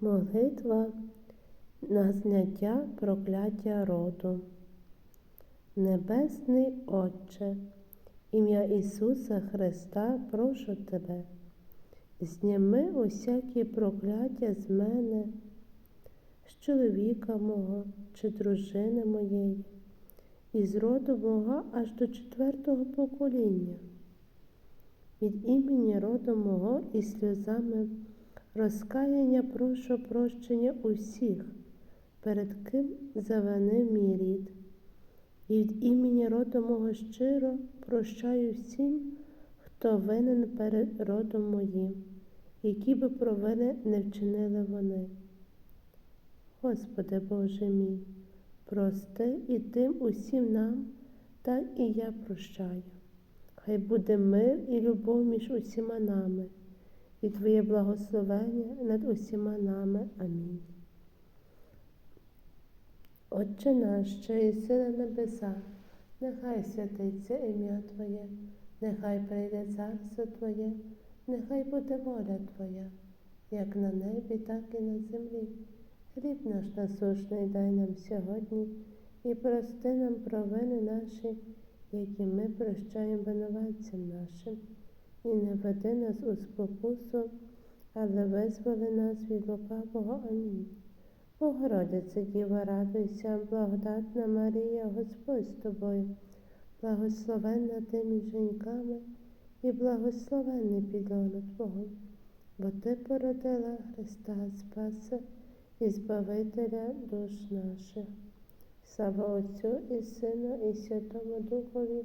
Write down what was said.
Молитва на зняття прокляття роду. Небесний Отче, ім'я Ісуса Христа, прошу Тебе, зніми усякі прокляття з мене, з чоловіка мого чи дружини моєї, і з роду мого аж до четвертого покоління. Від імені роду мого і сльозами розкаяння прошу прощення усіх, перед ким завинив мій рід. І від імені роду мого щиро прощаю всім, хто винен перед родом моїм, які би провини не вчинили вони. Господи Боже мій, прости і тим усім нам, так і я прощаю. Хай буде мир і любов між усіма нами, і Твоє благословення над усіма нами. Амінь. Отче наш, що єси на небесах, нехай святиться ім'я Твоє, нехай прийде царство Твоє, нехай буде воля Твоя, як на небі, так і на землі. Хліб наш насушний дай нам сьогодні і прости нам провини наші, які ми прощаємо винуватцям нашим, і не веди нас у спокусу, але визволи нас від лукавого. Амінь. Богородице Діва, радуйся, благодатна Марія, Господь з тобою, благословенна ти між жінками і благословенний підлона Твого, бо Ти породила Христа Спаса і Збавителя душ наших. Слава Отцю і Сину, і Святому Духові,